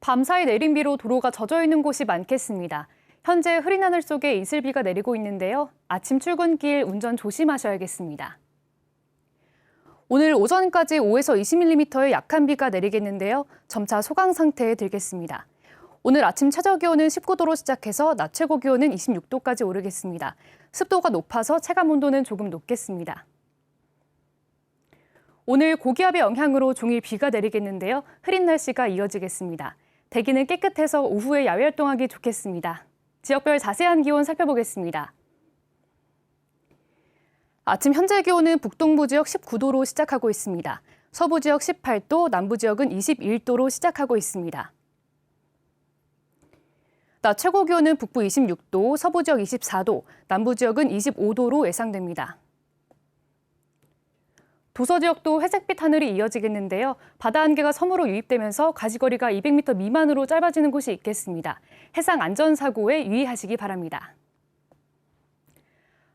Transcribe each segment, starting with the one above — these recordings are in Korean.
밤사이 내린 비로 도로가 젖어 있는 곳이 많겠습니다. 현재 흐린 하늘 속에 이슬비가 내리고 있는데요. 아침 출근길 운전 조심하셔야겠습니다. 오늘 오전까지 5에서 20mm의 약한 비가 내리겠는데요. 점차 소강 상태에 들겠습니다. 오늘 아침 최저 기온은 19도로 시작해서 낮 최고 기온은 26도까지 오르겠습니다. 습도가 높아서 체감 온도는 조금 높겠습니다. 오늘 고기압의 영향으로 종일 비가 내리겠는데요. 흐린 날씨가 이어지겠습니다. 대기는 깨끗해서 오후에 야외 활동하기 좋겠습니다. 지역별 자세한 기온 살펴보겠습니다. 아침 현재 기온은 북동부 지역 19도로 시작하고 있습니다. 서부 지역 18도, 남부 지역은 21도로 시작하고 있습니다. 낮 최고 기온은 북부 26도, 서부 지역 24도, 남부 지역은 25도로 예상됩니다. 도서 지역도 회색빛 하늘이 이어지겠는데요. 바다 안개가 섬으로 유입되면서 가시거리가 200m 미만으로 짧아지는 곳이 있겠습니다. 해상 안전사고에 유의하시기 바랍니다.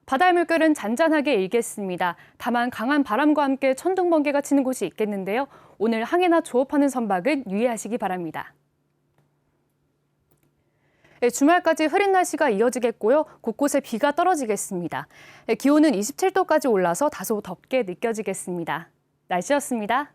바다의 물결은 잔잔하게 일겠습니다. 다만 강한 바람과 함께 천둥 번개가 치는 곳이 있겠는데요. 오늘 항해나 조업하는 선박은 유의하시기 바랍니다. 네, 주말까지 흐린 날씨가 이어지겠고요. 곳곳에 비가 떨어지겠습니다. 네, 기온은 27도까지 올라서 다소 덥게 느껴지겠습니다. 날씨였습니다.